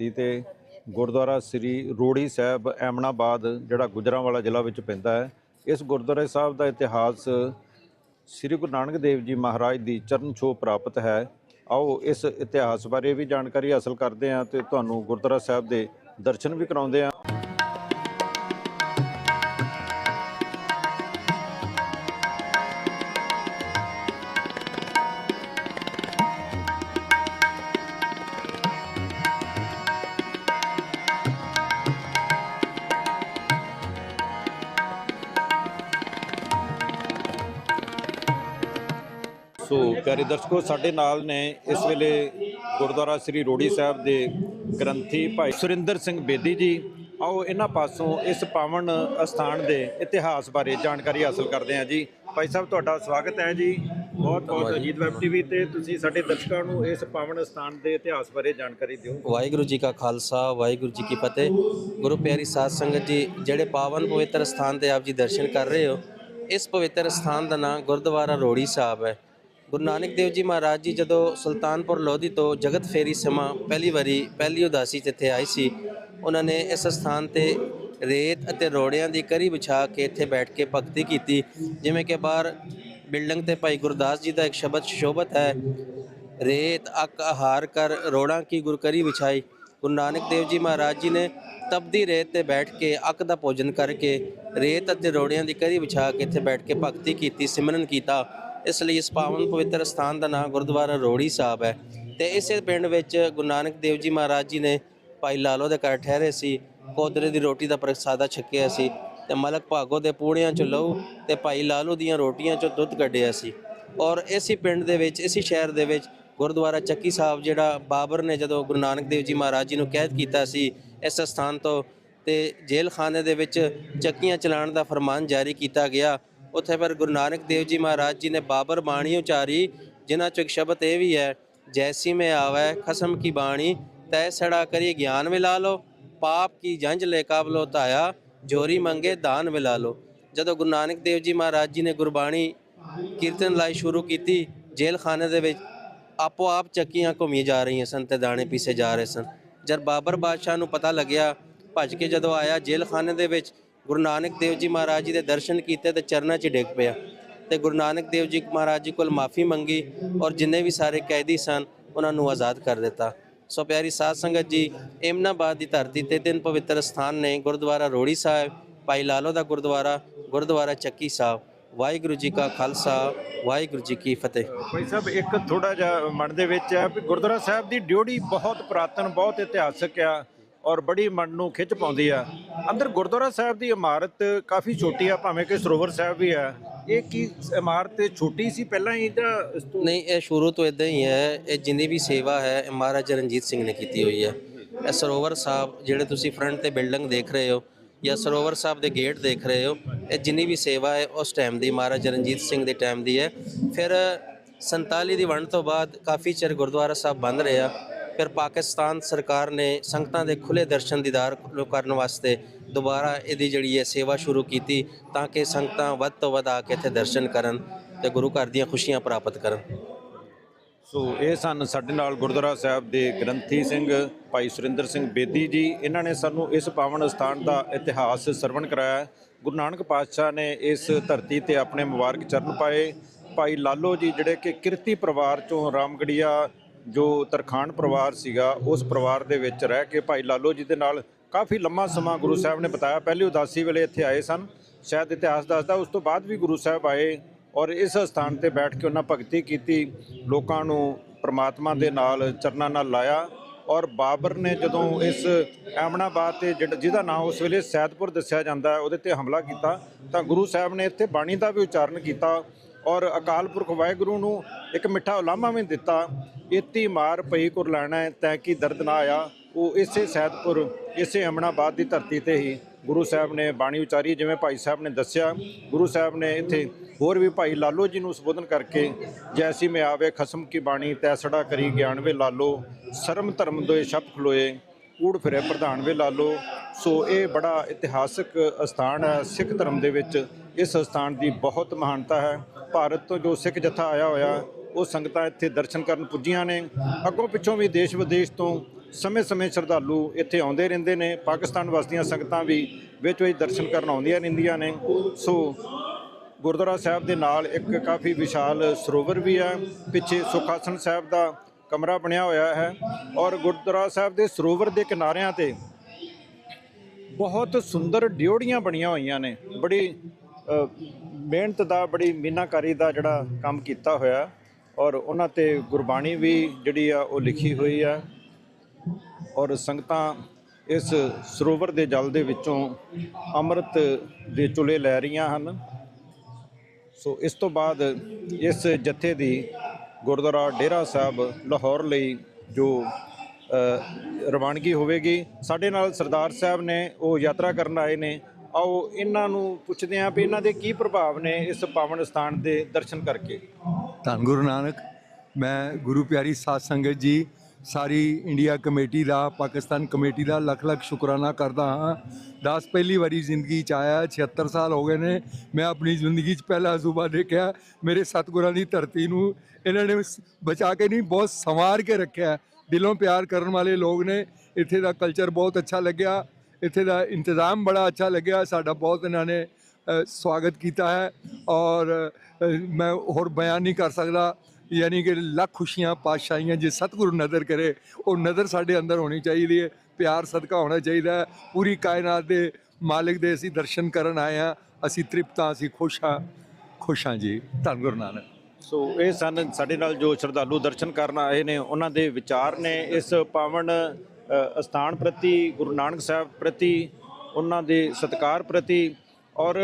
ਧਰਤੀ ਤੇ ਗੁਰਦੁਆਰਾ ਸ੍ਰੀ ਰੋੜੀ ਸਾਹਿਬ ਐਮਨਾਬਾਦ, ਜਿਹੜਾ ਗੁਜਰਾਂਵਾਲਾ ਜ਼ਿਲ੍ਹਾ ਵਿੱਚ ਪੈਂਦਾ ਹੈ, ਇਸ ਗੁਰਦੁਆਰੇ ਸਾਹਿਬ ਦਾ ਇਤਿਹਾਸ ਸ੍ਰੀ ਗੁਰੂ ਨਾਨਕ ਦੇਵ ਜੀ ਮਹਾਰਾਜ ਦੀ ਚਰਨ ਛੋਹ ਪ੍ਰਾਪਤ ਹੈ। ਆਓ ਇਸ ਇਤਿਹਾਸ ਬਾਰੇ ਵੀ ਜਾਣਕਾਰੀ ਹਾਸਲ ਕਰਦੇ ਹਾਂ ਤੇ ਤੁਹਾਨੂੰ ਗੁਰਦੁਆਰਾ ਸਾਹਿਬ ਦੇ ਦਰਸ਼ਨ ਵੀ ਕਰਾਉਂਦੇ ਹਾਂ। ਸੋ ਪਿਆਰੇ ਦਰਸ਼ਕੋ ਸਾਡੇ ਨਾਲ ਨੇ ਇਸ ਵੇਲੇ ਗੁਰਦੁਆਰਾ ਸ੍ਰੀ ਰੋੜੀ ਸਾਹਿਬ ਦੇ ਗ੍ਰੰਥੀ ਭਾਈ ਸੁਰਿੰਦਰ ਸਿੰਘ ਬੇਦੀ ਜੀ। ਆਓ ਇਹਨਾਂ ਪਾਸੋਂ ਇਸ ਪਾਵਨ ਅਸਥਾਨ ਦੇ ਇਤਿਹਾਸ ਬਾਰੇ ਜਾਣਕਾਰੀ ਹਾਸਲ ਕਰਦੇ ਹਾਂ ਜੀ। ਭਾਈ ਸਾਹਿਬ ਤੁਹਾਡਾ ਸਵਾਗਤ ਹੈ ਜੀ। ਬਹੁਤ ਬਹੁਤ ਅਜੀਤ ਵੈਬ ਟੀਵੀ ਤੇ ਤੁਸੀਂ ਸਾਡੇ ਦਰਸ਼ਕਾਂ ਨੂੰ ਇਸ ਪਾਵਨ ਅਸਥਾਨ ਦੇ ਇਤਿਹਾਸ ਬਾਰੇ ਜਾਣਕਾਰੀ ਦਿਓ। ਵਾਹਿਗੁਰੂ ਜੀ ਕਾ ਖਾਲਸਾ ਵਾਹਿਗੁਰੂ ਜੀ ਕੀ ਫਤਿਹ। ਗੁਰੂ ਪਿਆਰੀ ਸਾਧ ਸੰਗਤ ਜੀ ਜਿਹੜੇ ਪਾਵਨ ਪਵਿੱਤਰ ਸਥਾਨ ਤੇ ਆਪ ਜੀ ਦਰਸ਼ਨ ਕਰ ਰਹੇ ਹੋ ਇਸ ਪਵਿੱਤਰ ਸਥਾਨ ਦਾ ਨਾਮ ਗੁਰਦੁਆਰਾ ਰੋੜੀ ਸਾਹਿਬ ਹੈ। ਗੁਰੂ ਨਾਨਕ ਦੇਵ ਜੀ ਮਹਾਰਾਜ ਜੀ ਜਦੋਂ ਸੁਲਤਾਨਪੁਰ ਲੋਧੀ ਤੋਂ ਜਗਤ ਫੇਰੀ ਸਮਾਂ ਪਹਿਲੀ ਵਾਰੀ, ਪਹਿਲੀ ਉਦਾਸੀ 'ਚ ਇੱਥੇ ਆਏ ਸੀ, ਉਹਨਾਂ ਨੇ ਇਸ ਸਥਾਨ ਤੇ ਰੇਤ ਅਤੇ ਰੋੜਿਆਂ ਦੀ ਕਰੀ ਵਿਛਾ ਕੇ ਇੱਥੇ ਬੈਠ ਕੇ ਭਗਤੀ ਕੀਤੀ। ਜਿਵੇਂ ਕਿ ਬਾਹਰ ਬਿਲਡਿੰਗ ਤੇ ਭਾਈ ਗੁਰਦਾਸ ਜੀ ਦਾ ਇੱਕ ਸ਼ਬਦ ਸ਼ੋਭਤ ਹੈ, ਰੇਤ, ਅਕ, ਆਹਾਰ ਕਰ ਰੋੜਾਂ ਕੀ ਗੁਰਕਰੀ ਵਿਛਾਈ। ਗੁਰੂ ਨਾਨਕ ਦੇਵ ਜੀ ਮਹਾਰਾਜ ਜੀ ਨੇ ਤਪਦੀ ਰੇਤ ਤੇ ਬੈਠ ਕੇ ਅੱਕ ਦਾ ਭੋਜਨ ਕਰਕੇ ਰੇਤ ਅਤੇ ਰੋੜਿਆਂ ਦੀ ਕਰੀ ਵਿਛਾ ਕੇ ਇੱਥੇ ਬੈਠ ਕੇ ਭਗਤੀ ਕੀਤੀ, ਸਿਮਰਨ ਕੀਤਾ। ਇਸ ਲਈ ਇਸ ਪਾਵਨ ਪਵਿੱਤਰ ਸਥਾਨ ਦਾ ਨਾਮ ਗੁਰਦੁਆਰਾ ਰੋੜੀ ਸਾਹਿਬ ਹੈ। ਤੇ ਇਸੇ ਪਿੰਡ ਵਿੱਚ ਗੁਰੂ ਨਾਨਕ ਦੇਵ ਜੀ ਮਹਾਰਾਜ ਜੀ ਨੇ ਭਾਈ ਲਾਲੋ ਦੇ ਘਰ ਠਹਿਰੇ ਸੀ, ਕੋਦਰੇ ਦੀ ਰੋਟੀ ਦਾ ਪ੍ਰਸਾਦਾ ਛਕਿਆ ਸੀ ਤੇ ਮਲਕ ਭਾਗੋ ਦੇ ਪੂੜਿਆਂ ਚ ਲਹੂ ਤੇ ਭਾਈ ਲਾਲੋ ਦੀਆਂ ਰੋਟੀਆਂ ਚੋਂ ਦੁੱਧ ਕੱਢਿਆ ਸੀ। ਔਰ ਇਸੇ ਪਿੰਡ ਦੇ ਵਿੱਚ, ਇਸੇ ਸ਼ਹਿਰ ਦੇ ਵਿੱਚ ਗੁਰਦੁਆਰਾ ਚੱਕੀ ਸਾਹਿਬ ਜਿਹੜਾ ਬਾਬਰ ਨੇ ਜਦੋਂ ਗੁਰੂ ਨਾਨਕ ਦੇਵ ਜੀ ਮਹਾਰਾਜ ਜੀ ਨੂੰ ਕੈਦ ਕੀਤਾ ਸੀ, ਇਸ ਸਥਾਨ ਤੋਂ ਤੇ ਜੇਲ੍ਹ ਖਾਨੇ ਦੇ ਵਿੱਚ ਚੱਕੀਆਂ ਚਲਾਉਣ ਦਾ ਫਰਮਾਨ ਜਾਰੀ ਕੀਤਾ ਗਿਆ। ਉੱਥੇ ਪਰ ਗੁਰੂ ਨਾਨਕ ਦੇਵ ਜੀ ਮਹਾਰਾਜ ਜੀ ਨੇ ਬਾਬਰ ਬਾਣੀ ਉਚਾਰੀ, ਜਿਨ੍ਹਾਂ ਚੋਂ ਇੱਕ ਸ਼ਬਦ ਇਹ ਵੀ ਹੈ, ਜੈਸੀ ਮੈਂ ਆਵੈ, ਖਸਮ ਕੀ ਬਾਣੀ, ਤੈ ਸੜਾ ਕਰੀ ਗਿਆਨ ਮਿਲਾ ਲੋ ਪਾਪ ਕੀ ਜੰਜ ਲੈ ਕਾਬਲੋ ਤਾਇਆ ਜੋਰੀ ਮੰਗੇ ਦਾਨ ਮਿਲਾ ਲੋ ਜਦੋਂ ਗੁਰੂ ਨਾਨਕ ਦੇਵ ਜੀ ਮਹਾਰਾਜ ਜੀ ਨੇ ਗੁਰਬਾਣੀ ਕੀਰਤਨ ਲਾਈ ਸ਼ੁਰੂ ਕੀਤੀ, ਜੇਲਖਾਨੇ ਦੇ ਵਿੱਚ ਆਪੋ ਆਪ ਚੱਕੀਆਂ ਘੁੰਮੀ ਜਾ ਰਹੀਆਂ ਸਨ ਤੇ ਦਾਣੇ ਪੀਸੇ ਜਾ ਰਹੇ ਸਨ। ਜਦ ਬਾਬਰ ਬਾਦਸ਼ਾਹ ਨੂੰ ਪਤਾ ਲੱਗਿਆ, ਭੱਜ ਕੇ ਜਦੋਂ ਆਇਆ ਜੇਲ੍ਹ ਦੇ ਵਿੱਚ ਗੁਰੂ ਨਾਨਕ ਦੇਵ ਜੀ ਮਹਾਰਾਜ ਜੀ ਦੇ ਦਰਸ਼ਨ ਕੀਤੇ ਤੇ ਚਰਨਾਂ 'ਚ ਡਿੱਗ ਪਿਆ। ਤੇ ਗੁਰੂ ਨਾਨਕ ਦੇਵ ਜੀ ਮਹਾਰਾਜ ਜੀ ਕੋਲ ਮਾਫੀ ਮੰਗੀ ਔਰ ਜਿੰਨੇ ਵੀ ਸਾਰੇ ਕੈਦੀ ਸਨ, ਉਹਨਾਂ ਨੂੰ ਆਜ਼ਾਦ ਕਰ ਦਿੱਤਾ। ਸੋ ਪਿਆਰੀ ਸਾਧ ਸੰਗਤ ਜੀ ਇਮਨਾਬਾਦ ਦੀ ਧਰਤੀ ਤੇ ਤਿੰਨ ਪਵਿੱਤਰ ਸਥਾਨ ਨੇ, ਗੁਰਦੁਆਰਾ ਰੋੜੀ ਸਾਹਿਬ, ਭਾਈ ਲਾਲੋ ਦਾ ਗੁਰਦੁਆਰਾ ਗੁਰਦੁਆਰਾ ਚੱਕੀ ਸਾਹਿਬ। ਵਾਹਿਗੁਰੂ ਜੀ ਕਾ ਖਾਲਸਾ, ਵਾਹਿਗੁਰੂ ਜੀ ਕੀ ਫਤਿਹ। ਭਾਈ ਸਾਹਿਬ, ਇੱਕ ਥੋੜਾ ਜਿਹਾ ਮਨ ਦੇ ਵਿੱਚ ਹੈ ਵੀ ਗੁਰਦੁਆਰਾ ਸਾਹਿਬ ਦੀ ਡਿਊਟੀ ਬਹੁਤ ਪੁਰਾਤਨ, ਬਹੁਤ ਇਤਿਹਾਸਕ ਆ। ਔਰ ਬੜੀ ਮਨ ਨੂੰ ਖਿੱਚ ਪਾਉਂਦੀ ਆ। ਅੰਦਰ ਗੁਰਦੁਆਰਾ ਸਾਹਿਬ ਦੀ ਇਮਾਰਤ ਕਾਫੀ ਛੋਟੀ ਆ, ਭਾਵੇਂ ਕਿ ਸਰੋਵਰ ਸਾਹਿਬ ਵੀ ਆ। ਇਹ ਕੀ ਇਮਾਰਤ ਛੋਟੀ ਸੀ, ਪਹਿਲਾਂ ਹੀ ਤਾਂ ਨਹੀਂ, ਇਹ ਸ਼ੁਰੂ ਤੋਂ ਇਦਾਂ ਹੀ ਹੈ। ਇਹ ਜਿੰਨੀ ਵੀ ਸੇਵਾ ਹੈ ਮਹਾਰਾਜਾ ਰਣਜੀਤ ਸਿੰਘ ਨੇ ਕੀਤੀ ਹੋਈ ਹੈ। ਇਹ ਸਰੋਵਰ ਸਾਹਿਬ ਜਿਹੜੇ ਤੁਸੀਂ ਫਰੰਟ ਤੇ ਬਿਲਡਿੰਗ ਦੇਖ ਰਹੇ ਹੋ ਜਾਂ ਸਰੋਵਰ ਸਾਹਿਬ ਦੇ ਗੇਟ ਦੇਖ ਰਹੇ ਹੋ, ਇਹ ਜਿੰਨੀ ਵੀ ਸੇਵਾ ਹੈ, ਉਸ ਟਾਈਮ ਦੀ, ਮਹਾਰਾਜਾ ਰਣਜੀਤ ਸਿੰਘ ਦੇ ਟਾਈਮ ਦੀ ਹੈ। ਫਿਰ 47 ਦੀ ਵੰਡ ਤੋਂ ਬਾਅਦ ਕਾਫੀ ਚਿਰ ਗੁਰਦੁਆਰਾ ਸਾਹਿਬ ਬੰਦ ਰਿਹਾ। ਫਿਰ ਪਾਕਿਸਤਾਨ ਸਰਕਾਰ ਨੇ ਸੰਗਤਾਂ ਦੇ ਖੁੱਲੇ ਦਰਸ਼ਨ ਦੀਦਾਰ ਕਰਨ ਵਾਸਤੇ ਦੁਬਾਰਾ ਇਹਦੀ ਜਿਹੜੀ ਹੈ ਸੇਵਾ ਸ਼ੁਰੂ ਕੀਤੀ ਤਾਂ ਕਿ ਸੰਗਤਾਂ ਵੱਧ ਤੋਂ ਵੱਧ ਆ ਕੇ ਇੱਥੇ ਦਰਸ਼ਨ ਕਰਨ ਤੇ ਗੁਰੂ ਘਰ ਦੀਆਂ ਖੁਸ਼ੀਆਂ ਪ੍ਰਾਪਤ ਕਰਨ। ਸੋ ਇਹ ਸਨ ਸਾਡੇ ਨਾਲ ਗੁਰਦੁਆਰਾ ਸਾਹਿਬ ਦੇ ਗ੍ਰੰਥੀ ਸਿੰਘ, ਭਾਈ ਸੁਰਿੰਦਰ ਸਿੰਘ ਬੇਦੀ ਜੀ। ਇਹਨਾਂ ਨੇ ਸਾਨੂੰ ਇਸ ਪਾਵਨ ਸਥਾਨ ਦਾ ਇਤਿਹਾਸ ਸਰਵਣ ਕਰਾਇਆ। ਗੁਰੂ ਨਾਨਕ ਪਾਤਸ਼ਾਹ ਨੇ ਇਸ ਧਰਤੀ ਤੇ ਆਪਣੇ ਮੁਬਾਰਕ ਚਰਨ ਪਾਏ। ਭਾਈ ਲਾਲੋ ਜੀ ਜਿਹੜੇ ਕਿ ਕਿਰਤੀ ਪਰਿਵਾਰ ਚੋਂ ਰਾਮਗੜੀਆ ਜੋ ਤਰਖਾਨ ਪਰਿਵਾਰ ਸੀਗਾ, ਉਸ ਪਰਿਵਾਰ ਦੇ ਵਿੱਚ ਰਹਿ ਕੇ ਭਾਈ ਲਾਲੋ ਜੀ ਦੇ ਨਾਲ ਕਾਫੀ ਲੰਮਾ ਸਮਾਂ ਗੁਰੂ ਸਾਹਿਬ ਨੇ ਬਤਾਇਆ। ਪਹਿਲੀ ਉਦਾਸੀ ਵੇਲੇ ਇੱਥੇ ਆਏ ਸਨ। ਸ਼ਾਇਦ ਇਤਿਹਾਸ ਦੱਸਦਾ, ਉਸ ਤੋਂ ਬਾਅਦ ਵੀ ਗੁਰੂ ਸਾਹਿਬ ਆਏ ਔਰ ਇਸ ਸਥਾਨ ਤੇ ਬੈਠ ਕੇ ਉਹਨਾਂ ਭਗਤੀ ਕੀਤੀ। ਲੋਕਾਂ ਨੂੰ ਪ੍ਰਮਾਤਮਾ ਦੇ ਨਾਲ ਚਰਨਾਂ ਨਾਲ ਲਾਇਆ ਔਰ ਬਾਬਰ ਨੇ ਜਦੋਂ ਇਸ ਐਮਨਾਬਾਦ ਤੇ ਜਿਹਦਾ ਨਾਮ ਉਸ ਵੇਲੇ ਸੈਦਪੁਰ ਦੱਸਿਆ ਜਾਂਦਾ, ਉਹਦੇ ਤੇ ਹਮਲਾ ਕੀਤਾ, ਤਾਂ ਗੁਰੂ ਸਾਹਿਬ ਨੇ ਇੱਥੇ ਬਾਣੀ ਦਾ ਵੀ ਉਚਾਰਨ ਕੀਤਾ। ਔਰ ਅਕਾਲ ਪੁਰਖ ਵਾਹਿਗੁਰੂ ਨੂੰ ਇੱਕ ਮਿੱਠਾ ਉਲਾਮਾ ਵੀ ਦਿੱਤਾ ਇਤੀ ਮਾਰ ਪਈ ਕੁਰ ਲੈਣਾ ਤੈ ਕੀ ਦਰਦ ਨਾ ਆਇਆ? ਉਹ ਇਸੇ ਸੈਦਪੁਰ, ਇਸੇ ਅਮਨਾਬਾਦ ਦੀ ਧਰਤੀ ਤੇ ਹੀ ਗੁਰੂ ਸਾਹਿਬ ਨੇ ਬਾਣੀ ਉਚਾਰੀ, ਜਿਵੇਂ ਭਾਈ ਸਾਹਿਬ ਨੇ ਦੱਸਿਆ, ਗੁਰੂ ਸਾਹਿਬ ਨੇ ਇੱਥੇ ਹੋਰ ਵੀ ਭਾਈ ਲਾਲੋ ਜੀ ਨੂੰ ਸੰਬੋਧਨ ਕਰਕੇ, ਜੈਸੀ ਮੈਂ ਆਵੇ ਖਸਮ ਕੀ ਬਾਣੀ ਤੈਸੜਾ ਕਰੀ ਗਿਆਨ ਵੇ ਲਾਲੋ, ਸ਼ਰਮ ਧਰਮ ਦੋਏ ਸ਼ਬਦ ਖਲੋਏ ਕੂੜ ਫਿਰੇ ਪ੍ਰਧਾਨ ਵੇ ਲਾਲੋ। ਸੋ ਇਹ ਬੜਾ ਇਤਿਹਾਸਕ ਸਥਾਨ ਹੈ, ਸਿੱਖ ਧਰਮ ਦੇ ਵਿੱਚ ਇਸ ਸਥਾਨ ਦੀ ਬਹੁਤ ਮਹਾਨਤਾ ਹੈ। ਭਾਰਤ ਤੋਂ ਜੋ ਸਿੱਖ ਜਥਾ ਆਇਆ ਹੋਇਆ, ਉਹ ਸੰਗਤਾਂ ਇੱਥੇ ਦਰਸ਼ਨ ਕਰਨ ਪੁੱਜੀਆਂ ਨੇ। ਅੱਗੋਂ ਪਿੱਛੋਂ ਵੀ ਦੇਸ਼ ਵਿਦੇਸ਼ ਤੋਂ ਸਮੇਂ-ਸਮੇਂ ਸ਼ਰਧਾਲੂ ਇੱਥੇ ਆਉਂਦੇ ਰਹਿੰਦੇ ਨੇ। ਪਾਕਿਸਤਾਨ ਵਸਦੀਆਂ ਸੰਗਤਾਂ ਵੀ ਵਿੱਚ ਵਿੱਚ ਦਰਸ਼ਨ ਕਰਨ ਆਉਂਦੀਆਂ ਰਹਿੰਦੀਆਂ ਨੇ। ਸੋ ਗੁਰਦੁਆਰਾ ਸਾਹਿਬ ਦੇ ਨਾਲ ਇੱਕ ਕਾਫੀ ਵਿਸ਼ਾਲ ਸਰੋਵਰ ਵੀ ਹੈ। ਪਿੱਛੇ ਸੁਖਾਸਨ ਸਾਹਿਬ ਦਾ ਕਮਰਾ ਬਣਿਆ ਹੋਇਆ ਹੈ ਔਰ ਗੁਰਦੁਆਰਾ ਸਾਹਿਬ ਦੇ ਸਰੋਵਰ ਦੇ ਕਿਨਾਰਿਆਂ ਤੇ ਬਹੁਤ ਸੁੰਦਰ ਡਿਓੜੀਆਂ ਬਣੀਆਂ ਹੋਈਆਂ ਨੇ। ਬੜੀ ਮਿਹਨਤ ਦਾ ਬੜੀ ਮੀਨਾਕਾਰੀ ਦਾ ਜਿਹੜਾ ਕੰਮ ਕੀਤਾ ਹੋਇਆ ਔਰ ਉਹਨਾਂ ਤੇ ਗੁਰਬਾਣੀ ਵੀ ਜਿਹੜੀ ਆ ਉਹ ਲਿਖੀ ਹੋਈ ਆ ਔਰ ਸੰਗਤਾਂ ਇਸ ਸਰੋਵਰ ਦੇ ਜਲ ਦੇ ਵਿੱਚੋਂ ਅੰਮ੍ਰਿਤ ਦੇ ਚੁਲੇ ਲੈ ਰਹੀਆਂ ਹਨ। ਸੋ ਇਸ ਤੋਂ ਬਾਅਦ ਇਸ ਜਥੇ ਦੀ ਗੁਰਦੁਆਰਾ ਡੇਰਾ ਸਾਹਿਬ ਲਾਹੌਰ ਲਈ ਜੋ ਰਵਾਨਗੀ ਹੋਵੇਗੀ। ਸਾਡੇ ਨਾਲ ਸਰਦਾਰ ਸਾਹਿਬ ਨੇ ਉਹ ਯਾਤਰਾ ਕਰਨ ਆਏ ਨੇ। ਆਓ ਇਹਨਾਂ ਨੂੰ ਪੁੱਛਦੇ ਹਾਂ ਵੀ ਇਹਨਾਂ ਦੇ ਕੀ ਪ੍ਰਭਾਵ ਨੇ ਇਸ ਪਾਵਨ ਸਥਾਨ ਦੇ ਦਰਸ਼ਨ ਕਰਕੇ। ਧੰਨ ਗੁਰੂ ਨਾਨਕ, ਮੈਂ ਗੁਰੂ ਪਿਆਰੀ ਸਾਧ ਸੰਗਤ ਜੀ, ਸਾਰੀ ਇੰਡੀਆ ਕਮੇਟੀ ਦਾ, ਪਾਕਿਸਤਾਨ ਕਮੇਟੀ ਦਾ ਲੱਖ ਲੱਖ ਸ਼ੁਕਰਾਨਾ ਕਰਦਾ ਹਾਂ। ਦਾਸ ਪਹਿਲੀ ਵਾਰੀ ਜ਼ਿੰਦਗੀ ਚ ਆਇਆ 76 ਸਾਲ ਹੋ ਗਏ ਨੇ, ਮੈਂ ਆਪਣੀ ਜ਼ਿੰਦਗੀ ਚ ਪਹਿਲਾ ਅਜ਼ੂਬਾ ਦੇਖਿਆ, ਮੇਰੇ ਸਤਿਗੁਰਾਂ ਦੀ ਧਰਤੀ ਨੂੰ ਇਹਨਾਂ ਨੇ ਬਚਾ ਕੇ ਨਹੀਂ, ਬਹੁਤ ਸੰਵਾਰ ਕੇ ਰੱਖਿਆ। ਦਿਲੋਂ ਪਿਆਰ ਕਰਨ ਵਾਲੇ ਲੋਕ ਨੇ, ਇੱਥੇ ਦਾ ਕਲਚਰ ਬਹੁਤ ਅੱਛਾ ਲੱਗਿਆ। ਇੱਥੇ ਦਾ ਇੰਤਜ਼ਾਮ ਬੜਾ ਅੱਛਾ ਲੱਗਿਆ, ਸਾਡਾ ਬਹੁਤ ਇਹਨਾਂ ਨੇ ਸਵਾਗਤ ਕੀਤਾ ਹੈ ਔਰ ਮੈਂ ਹੋਰ ਬਿਆਨ ਨਹੀਂ ਕਰ ਸਕਦਾ, ਯਾਨੀ ਕਿ ਲੱਖ ਖੁਸ਼ੀਆਂ, ਪਾਤਸ਼ਾਹੀਆਂ ਜੇ ਸਤਿਗੁਰੂ ਨਜ਼ਰ ਕਰੇ, ਉਹ ਨਜ਼ਰ ਸਾਡੇ ਅੰਦਰ ਹੋਣੀ ਚਾਹੀਦੀ ਹੈ, ਪਿਆਰ, ਸਦਕਾ ਹੋਣਾ ਚਾਹੀਦਾ ਹੈ, ਪੂਰੀ ਕਾਇਨਾਤ ਦੇ ਮਾਲਿਕ ਦੇ ਅਸੀਂ ਦਰਸ਼ਨ ਕਰਨ ਆਏ ਹਾਂ, ਅਸੀਂ ਤ੍ਰਿਪਤ ਹਾਂ, ਅਸੀਂ ਖੁਸ਼ ਹਾਂ ਖੁਸ਼ ਹਾਂ ਜੀ, ਧੰਨ ਗੁਰੂ ਨਾਨਕ। ਸੋ ਇਹ ਸਨ ਸਾਡੇ ਨਾਲ ਜੋ ਸ਼ਰਧਾਲੂ ਦਰਸ਼ਨ ਕਰਨ ਆਏ ਨੇ, ਉਹਨਾਂ ਦੇ ਵਿਚਾਰ ਨੇ, ਇਸ ਪਾਵਨ ਅਸਥਾਨ ਪ੍ਰਤੀ, ਗੁਰੂ ਨਾਨਕ ਸਾਹਿਬ ਪ੍ਰਤੀ, ਉਹਨਾਂ ਦੇ ਸਤਕਾਰ ਪ੍ਰਤੀ ਔਰ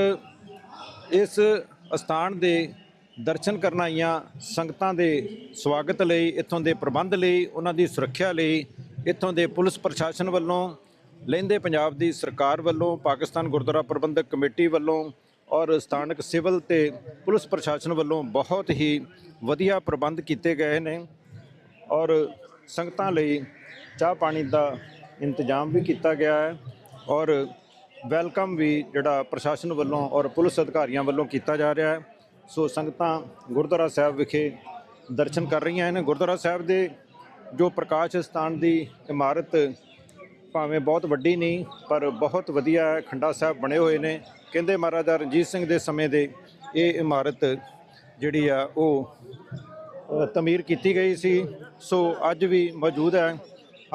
ਇਸ ਅਸਥਾਨ ਦੇ ਦਰਸ਼ਨ ਕਰਨ ਆਈਆਂ ਸੰਗਤਾਂ ਦੇ ਸਵਾਗਤ ਲਈ, ਇੱਥੋਂ ਦੇ ਪ੍ਰਬੰਧ ਲਈ, ਉਹਨਾਂ ਦੀ ਸੁਰੱਖਿਆ ਲਈ, ਇੱਥੋਂ ਦੇ ਪੁਲਿਸ ਪ੍ਰਸ਼ਾਸਨ ਵੱਲੋਂ ਲਹਿੰਦੇ ਪੰਜਾਬ ਦੀ ਸਰਕਾਰ ਵੱਲੋਂ, ਪਾਕਿਸਤਾਨ ਗੁਰਦੁਆਰਾ ਪ੍ਰਬੰਧਕ ਕਮੇਟੀ ਵੱਲੋਂ ਔਰ ਸਥਾਨਕ ਸਿਵਲ ਤੇ ਪੁਲਿਸ ਪ੍ਰਸ਼ਾਸਨ ਵੱਲੋਂ ਬਹੁਤ ਹੀ ਵਧੀਆ ਪ੍ਰਬੰਧ ਕੀਤੇ ਗਏ ਨੇ ਔਰ ਸੰਗਤਾਂ ਲਈ ਚਾਹ ਪਾਣੀ ਦਾ ਇੰਤਜ਼ਾਮ ਵੀ ਕੀਤਾ ਗਿਆ ਹੈ ਔਰ ਵੈਲਕਮ ਵੀ ਜਿਹੜਾ ਪ੍ਰਸ਼ਾਸਨ ਵੱਲੋਂ ਔਰ ਪੁਲਿਸ ਅਧਿਕਾਰੀਆਂ ਵੱਲੋਂ ਕੀਤਾ ਜਾ ਰਿਹਾ ਹੈ। ਸੋ ਸੰਗਤਾਂ ਗੁਰਦੁਆਰਾ ਸਾਹਿਬ ਵਿਖੇ ਦਰਸ਼ਨ ਕਰ ਰਹੀਆਂ ਹਨ। ਗੁਰਦੁਆਰਾ ਸਾਹਿਬ ਦੇ ਜੋ ਪ੍ਰਕਾਸ਼ ਸਥਾਨ ਦੀ ਇਮਾਰਤ ਭਾਵੇਂ ਬਹੁਤ ਵੱਡੀ ਨਹੀਂ, ਪਰ ਬਹੁਤ ਵਧੀਆ ਖੰਡਾ ਸਾਹਿਬ ਬਣੇ ਹੋਏ ਨੇ। ਕਹਿੰਦੇ ਮਹਾਰਾਜਾ ਰਣਜੀਤ ਸਿੰਘ ਦੇ ਸਮੇਂ ਦੇ ਇਹ ਇਮਾਰਤ ਜਿਹੜੀ ਆ, ਉਹ ਤਮੀਰ ਕੀਤੀ ਗਈ ਸੀ। ਸੋ ਅੱਜ ਵੀ ਮੌਜੂਦ ਹੈ।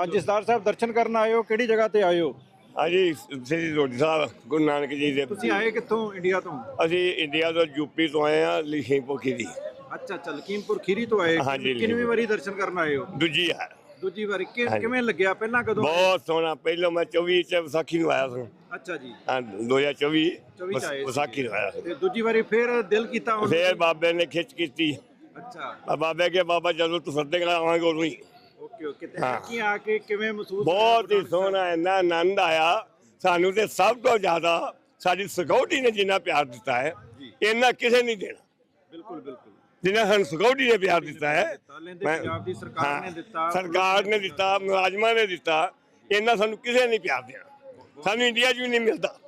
ਅੱਜ ਜਸਦਾਰ ਸਾਹਿਬ ਦਰਸ਼ਨ ਕਰਨ ਆਏ ਹੋ? ਕਿਹੜੀ ਜਗ੍ਹਾ ਤੇ ਆਏ ਹੋ? ਹਾਂਜੀ ਸ੍ਰੀ ਰੋਡੀ ਸਾਹਿਬ ਗੁਰੂ ਨਾਨਕ ਜੀ ਦੇ ਤੁਸੀਂ ਆਏ ਕਿੱਥੋਂ? ਇੰਡੀਆ ਤੋਂ? ਅਸੀਂ ਇੰਡੀਆ ਤੋਂ ਯੂਪੀ ਤੋਂ ਆਏ ਆ ਲਿਖੀਮਪੁਰ ਖੀਰੀ। ਅੱਛਾ ਅੱਛਾ ਲਕੀਮਪੁਰ ਖੀਰੀ ਤੋਂ ਆਏ ਹਾਂਜੀ, ਕਿੰਨੀ ਵਾਰੀ ਦਰਸ਼ਨ ਕਰਨ ਆਏ ਹੋ? ਦੂਜੀ ਹੈ। ਦੂਜੀ ਵਾਰੀ ਕਿ- ਹਾਂਜੀ। ਕਿਵੇਂ ਲੱਗਿਆ? ਪਹਿਲਾਂ ਕਦੋਂ ਬਹੁਤ ਸੋਹਣਾ। ਪਹਿਲਾਂ ਮੈਂ 24 ਚ ਵਿਸਾਖੀ ਨੂੰ ਆਇਆ ਸੀ। ਅੱਛਾ ਜੀ। ਹਾਂ 2024 24 ਚ ਆਏ ਸੀ। ਵਿਸਾਖੀ ਨੂੰ ਆਇਆ ਸੀ। ਤੇ ਦੂਜੀ ਵਾਰੀ ਫਿਰ ਦਿਲ ਕੀਤਾ ਹੁਣ ਫੇਰ ਬਾਬੇ ਨੇ ਖਿੱਚ ਕੀਤੀ। ਅੱਛਾ। ਆ ਬਾਬੇ ਕੇ ਬਾਬਾ ਜਦੋਂ ਤੂੰ ਸੱਦੇਗਾ ਆਵਾਂਗੇ ਉਦੋਂ ਹੀ। Okay okay. ਤੇ ਹਾਂ। ਕੀ ਆ ਕੇ ਕਿਵੇਂ ਮਹਿਸੂਸ ਹੋਇਆ ਬਹੁਤ ਹੀ ਗੁਰੂ ਨਾਨਕ ਸਾਹਿਬ? ਸੋਹਣਾ ਇੰਨਾ ਆਨੰਦ ਆਇਆ। ਸਾਨੂੰ ਤੇ ਸਭ ਤੋਂ ਜ਼ਿਆਦਾ ਸਾਡੀ ਸਿਕਿਉਰਿਟੀ ਨੇ ਜਿੰਨਾ ਪਿਆਰ ਦਿੱਤਾ ਹੈ ਜੀ। ਇੰਨਾ ਕਿਸੇ ਨਹੀਂ ਦੇਣਾ। ਬਿਲਕੁਲ ਬਿਲਕੁਲ। ਜਿੰਨਾ ਸਾਨੂੰ ਸਿਕਿਉਰਿਟੀ ਨੇ ਪਿਆਰ ਦਿੱਤਾ ਹੈ ਦਿੱਤਾ, ਲਹਿੰਦੇ ਮੈਂ- ਪੰਜਾਬ ਦੀ ਸਰਕਾਰ ਹਾਂ, ਨੇ ਦਿੱਤਾ, ਸਰਕਾਰ ਨੇ ਦਿੱਤਾ ਮੁਲਾਜ਼ਮਾਂ ਨੇ ਦਿੱਤਾ ਇੰਨਾ ਸਾਨੂੰ ਕਿਸੇ ਨਹੀਂ ਪਿਆਰ ਦੇਣਾ। ਸਾਨੂੰ ਇੰਡੀਆ 'ਚ ਵੀ ਨਹੀਂ ਮਿਲਦਾ।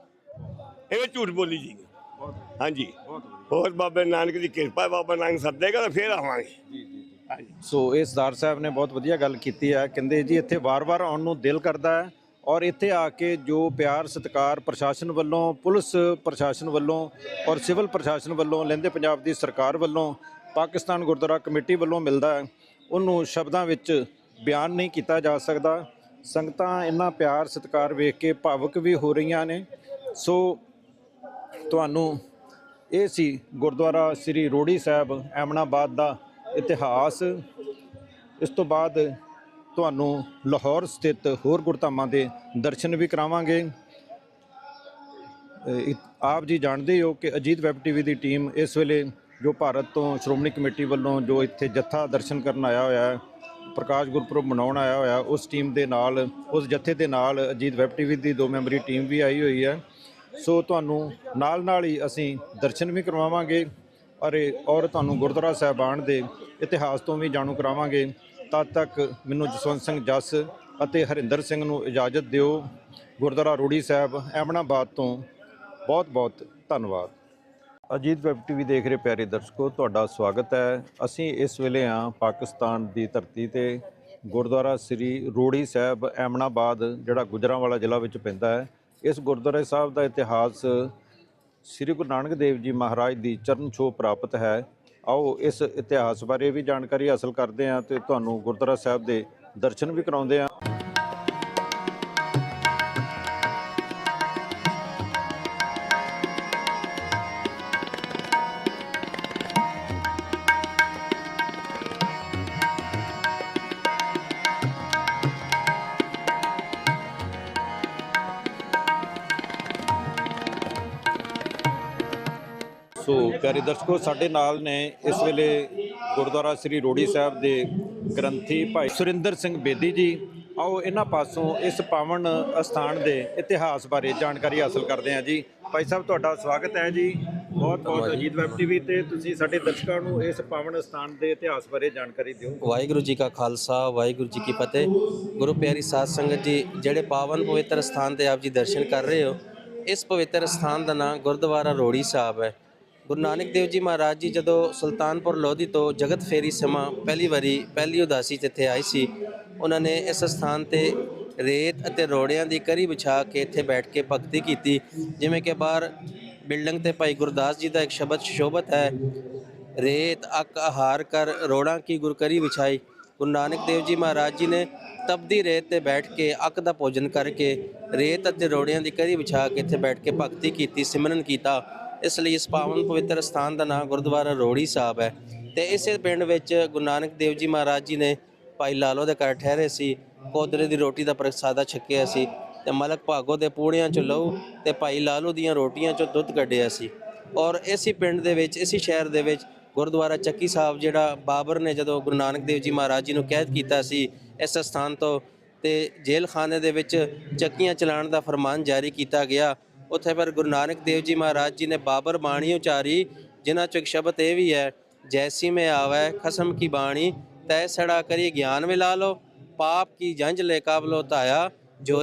ਇਹ ਝੂਠ ਬੋਲੀ ਜੀ। ਬਹੁਤ ਹਾਂਜੀ। ਬਹੁਤ ਵਧੀਆ। ਹੋਰ ਬਾਬੇ ਨਾਨਕ ਦੀ ਕਿਰਪਾ ਹੈ, ਬਾਬਾ ਨਾਨਕ ਸੱਦੇਗਾ ਤਾਂ ਫੇਰ ਆਵਾਂਗੇ। ਜੀ ਜੀ। ਸੋ ਇਹ ਸਰਦਾਰ ਸਾਹਿਬ ਨੇ ਬਹੁਤ ਵਧੀਆ ਗੱਲ ਕੀਤੀ ਹੈ ਕਹਿੰਦੇ ਜੀ, ਇੱਥੇ ਵਾਰ-ਵਾਰ ਆਉਣ ਨੂੰ ਦਿਲ ਕਰਦਾ ਹੈ ਔਰ ਇੱਥੇ ਆ ਕੇ ਜੋ ਪਿਆਰ, ਸਤਿਕਾਰ ਪ੍ਰਸ਼ਾਸਨ ਵੱਲੋਂ, ਪੁਲਿਸ ਪ੍ਰਸ਼ਾਸਨ ਵੱਲੋਂ ਔਰ ਸਿਵਲ ਪ੍ਰਸ਼ਾਸਨ ਵੱਲੋਂ, ਲਹਿੰਦੇ ਪੰਜਾਬ ਦੀ ਸਰਕਾਰ ਵੱਲੋਂ, ਪਾਕਿਸਤਾਨ ਗੁਰਦੁਆਰਾ ਕਮੇਟੀ ਵੱਲੋਂ ਮਿਲਦਾ ਹੈ, ਉਹਨੂੰ ਸ਼ਬਦਾਂ ਵਿੱਚ ਬਿਆਨ ਨਹੀਂ ਕੀਤਾ ਜਾ ਸਕਦਾ। ਸੰਗਤਾਂ ਇੰਨਾ ਪਿਆਰ, ਸਤਿਕਾਰ ਵੇਖ ਕੇ ਭਾਵਕ ਵੀ ਹੋ ਰਹੀਆਂ ਨੇ। ਸੋ ਤੁਹਾਨੂੰ ਇਹ ਸੀ ਗੁਰਦੁਆਰਾ ਸ੍ਰੀ ਰੋੜੀ ਸਾਹਿਬ, ਐਮਨਾਬਾਦ ਦਾ ਇਤਿਹਾਸ। ਇਸ ਤੋਂ ਬਾਅਦ ਤੁਹਾਨੂੰ ਲਾਹੌਰ ਸਥਿਤ ਹੋਰ ਗੁਰਧਾਮਾਂ ਦੇ ਦਰਸ਼ਨ ਵੀ ਕਰਾਵਾਂਗੇ। ਆਪ ਜੀ ਜਾਣਦੇ ਹੋ ਕਿ ਅਜੀਤ ਵੈਬ ਟੀਵੀ ਦੀ ਟੀਮ ਇਸ ਵੇਲੇ ਜੋ ਭਾਰਤ ਤੋਂ ਸ਼੍ਰੋਮਣੀ ਕਮੇਟੀ ਵੱਲੋਂ ਜੋ ਇੱਥੇ ਜੱਥਾ ਦਰਸ਼ਨ ਕਰਨ ਆਇਆ ਹੋਇਆ ਹੈ, ਪ੍ਰਕਾਸ਼ ਗੁਰਪੁਰਬ ਮਨਾਉਣ ਆਇਆ ਹੋਇਆ, ਉਸ ਟੀਮ ਦੇ ਨਾਲ, ਉਸ ਜੱਥੇ ਦੇ ਨਾਲ ਅਜੀਤ ਵੈਬ ਟੀਵੀ ਦੀ ਦੋ ਮੈਂਬਰੀ ਟੀਮ ਵੀ ਆਈ ਹੋਈ ਹੈ। ਸੋ ਤੁਹਾਨੂੰ ਨਾਲ ਨਾਲ ਹੀ ਅਸੀਂ ਦਰਸ਼ਨ ਵੀ ਕਰਵਾਵਾਂਗੇ। ਅਰੇ ਔਰ ਤੁਹਾਨੂੰ ਗੁਰਦੁਆਰਾ ਸਾਹਿਬਾਨ ਦੇ ਇਤਿਹਾਸ ਤੋਂ ਵੀ ਜਾਣੂ ਕਰਾਵਾਂਗੇ। ਤਦ ਤੱਕ ਮੈਨੂੰ ਜਸਵੰਤ ਸਿੰਘ ਜੱਸ ਅਤੇ ਹਰਿੰਦਰ ਸਿੰਘ ਨੂੰ ਇਜਾਜ਼ਤ ਦਿਓ। ਗੁਰਦੁਆਰਾ ਰੋੜੀ ਸਾਹਿਬ, ਐਮਨਾਬਾਦ ਤੋਂ ਬਹੁਤ ਬਹੁਤ ਧੰਨਵਾਦ। ਅਜੀਤ ਵੈਬ ਟੀਵੀ ਦੇਖ ਰਹੇ ਪਿਆਰੇ ਦਰਸ਼ਕੋ, ਤੁਹਾਡਾ ਸਵਾਗਤ ਹੈ। ਅਸੀਂ ਇਸ ਵੇਲੇ ਹਾਂ ਪਾਕਿਸਤਾਨ ਦੀ ਧਰਤੀ ਤੇ। ਗੁਰਦੁਆਰਾ ਸ੍ਰੀ ਰੋੜੀ ਸਾਹਿਬ, ਐਮਨਾਬਾਦ, ਜਿਹੜਾ ਗੁਜਰਾਂਵਾਲਾ ਜ਼ਿਲ੍ਹਾ ਵਿੱਚ ਪੈਂਦਾ ਹੈ। ਇਸ ਗੁਰਦੁਆਰੇ ਸਾਹਿਬ ਦਾ ਇਤਿਹਾਸ ਸ੍ਰੀ ਗੁਰੂ ਨਾਨਕ ਦੇਵ ਜੀ ਮਹਾਰਾਜ ਦੀ ਚਰਨ ਛੋਹ ਪ੍ਰਾਪਤ ਹੈ। ਆਓ ਇਸ ਇਤਿਹਾਸ ਬਾਰੇ ਵੀ ਜਾਣਕਾਰੀ ਹਾਸਲ ਕਰਦੇ ਹਾਂ ਤੇ ਤੁਹਾਨੂੰ ਗੁਰਦੁਆਰਾ ਸਾਹਿਬ ਦੇ ਦਰਸ਼ਨ ਵੀ ਕਰਾਉਂਦੇ ਹਾਂ। ਸੋ ਪਿਆਰੇ ਦਰਸ਼ਕੋ ਸਾਡੇ ਨਾਲ ਨੇ ਇਸ ਵੇਲੇ ਗੁਰਦੁਆਰਾ ਸ੍ਰੀ ਰੋੜੀ ਸਾਹਿਬ ਦੇ ਗ੍ਰੰਥੀ ਭਾਈ ਸੁਰਿੰਦਰ ਸਿੰਘ ਬੇਦੀ ਜੀ। ਆਓ ਇਹਨਾਂ ਪਾਸੋਂ ਇਸ ਪਾਵਨ ਅਸਥਾਨ ਦੇ ਇਤਿਹਾਸ ਬਾਰੇ ਜਾਣਕਾਰੀ ਹਾਸਲ ਕਰਦੇ ਹਾਂ ਜੀ। ਭਾਈ ਸਾਹਿਬ ਤੁਹਾਡਾ ਸਵਾਗਤ ਹੈ ਜੀ। ਬਹੁਤ ਬਹੁਤ ਅਜੀਤ ਵੈਬ ਟੀਵੀ ਤੇ ਤੁਸੀਂ ਸਾਡੇ ਦਰਸ਼ਕਾਂ ਨੂੰ ਇਸ ਪਾਵਨ ਅਸਥਾਨ ਦੇ ਇਤਿਹਾਸ ਬਾਰੇ ਜਾਣਕਾਰੀ ਦਿਓ। ਵਾਹਿਗੁਰੂ ਜੀ ਕਾ ਖਾਲਸਾ ਵਾਹਿਗੁਰੂ ਜੀ ਕੀ ਫਤਿਹ। ਗੁਰੂ ਪਿਆਰੀ ਸਾਧ ਸੰਗਤ ਜੀ ਜਿਹੜੇ ਪਾਵਨ ਪਵਿੱਤਰ ਸਥਾਨ ਤੇ ਆਪ ਜੀ ਦਰਸ਼ਨ ਕਰ ਰਹੇ ਹੋ ਇਸ ਪਵਿੱਤਰ ਸਥਾਨ ਦਾ ਨਾਮ ਗੁਰਦੁਆਰਾ ਰੋੜੀ ਸਾਹਿਬ ਹੈ। ਗੁਰੂ ਨਾਨਕ ਦੇਵ ਜੀ ਮਹਾਰਾਜ ਜੀ ਜਦੋਂ ਸੁਲਤਾਨਪੁਰ ਲੋਧੀ ਤੋਂ ਜਗਤ ਫੇਰੀ ਸਮਾਂ ਪਹਿਲੀ ਵਾਰੀ, ਪਹਿਲੀ ਉਦਾਸੀ ਜਿੱਥੇ ਆਏ ਸੀ, ਉਹਨਾਂ ਨੇ ਇਸ ਸਥਾਨ ਤੇ ਰੇਤ ਅਤੇ ਰੋੜਿਆਂ ਦੀ ਕਰੀ ਵਿਛਾ ਕੇ ਇੱਥੇ ਬੈਠ ਕੇ ਭਗਤੀ ਕੀਤੀ। ਜਿਵੇਂ ਕਿ ਬਾਹਰ ਬਿਲਡਿੰਗ ਤੇ ਭਾਈ ਗੁਰਦਾਸ ਜੀ ਦਾ ਇੱਕ ਸ਼ਬਦ ਸ਼ੋਭਤ ਹੈ, ਰੇਤ, ਅਕ, ਆਹਾਰ ਕਰ ਰੋੜਾਂ ਕੀ ਗੁਰਕਰੀ ਵਿਛਾਈ। ਗੁਰੂ ਨਾਨਕ ਦੇਵ ਜੀ ਮਹਾਰਾਜ ਜੀ ਨੇ ਤਪਦੀ ਰੇਤ ਤੇ ਬੈਠ ਕੇ ਅੱਕ ਦਾ ਭੋਜਨ ਕਰਕੇ ਰੇਤ ਅਤੇ ਰੋੜਿਆਂ ਦੀ ਕਰੀ ਵਿਛਾ ਕੇ ਇੱਥੇ ਬੈਠ ਕੇ ਭਗਤੀ ਕੀਤੀ, ਸਿਮਰਨ ਕੀਤਾ। ਇਸ ਲਈ ਇਸ ਪਾਵਨ ਪਵਿੱਤਰ ਸਥਾਨ ਦਾ ਨਾਮ ਗੁਰਦੁਆਰਾ ਰੋੜੀ ਸਾਹਿਬ ਹੈ। ਤੇ ਇਸੇ ਪਿੰਡ ਵਿੱਚ ਗੁਰੂ ਨਾਨਕ ਦੇਵ ਜੀ ਮਹਾਰਾਜ ਜੀ ਨੇ ਭਾਈ ਲਾਲੋ ਦੇ ਘਰ ਠਹਿਰੇ ਸੀ, ਕੋਦਰੇ ਦੀ ਰੋਟੀ ਦਾ ਪ੍ਰਸਾਦਾ ਛਕਿਆ ਸੀ ਤੇ ਮਲਕ ਭਾਗੋ ਦੇ ਪੂੜਿਆਂ ਚੋਂ ਲਹੂ ਤੇ ਭਾਈ ਲਾਲੋ ਦੀਆਂ ਰੋਟੀਆਂ ਚੋਂ ਦੁੱਧ ਕੱਢਿਆ ਸੀ। ਔਰ ਇਸੇ ਪਿੰਡ ਦੇ ਵਿੱਚ, ਇਸੇ ਸ਼ਹਿਰ ਦੇ ਵਿੱਚ ਗੁਰਦੁਆਰਾ ਚੱਕੀ ਸਾਹਿਬ ਜਿਹੜਾ ਬਾਬਰ ਨੇ ਜਦੋਂ ਗੁਰੂ ਨਾਨਕ ਦੇਵ ਜੀ ਮਹਾਰਾਜ ਜੀ ਨੂੰ ਕੈਦ ਕੀਤਾ ਸੀ, ਇਸ ਸਥਾਨ ਤੋਂ ਤੇ ਜੇਲ੍ਹ ਖਾਨੇ ਦੇ ਵਿੱਚ ਚੱਕੀਆਂ ਚਲਾਉਣ ਦਾ ਫਰਮਾਨ ਜਾਰੀ ਕੀਤਾ ਗਿਆ। ਉੱਥੇ ਪਰ ਗੁਰੂ ਨਾਨਕ ਦੇਵ ਜੀ ਮਹਾਰਾਜ ਜੀ ਨੇ ਬਾਬਰ ਬਾਣੀ ਉਚਾਰੀ, ਜਿਨ੍ਹਾਂ ਚੋਂ ਇੱਕ ਸ਼ਬਦ ਇਹ ਵੀ ਹੈ, ਜੈਸੀ ਮੈਂ ਆਵੈ, ਖਸਮ ਕੀ ਬਾਣੀ, ਤੈ ਸੜਾ ਕਰੀ ਗਿਆਨ ਮਿਲਾ ਲੋ ਪਾਪ ਕੀ ਜੰਜ ਲੈ ਕਾਬਲੋ ਧਾਇਆ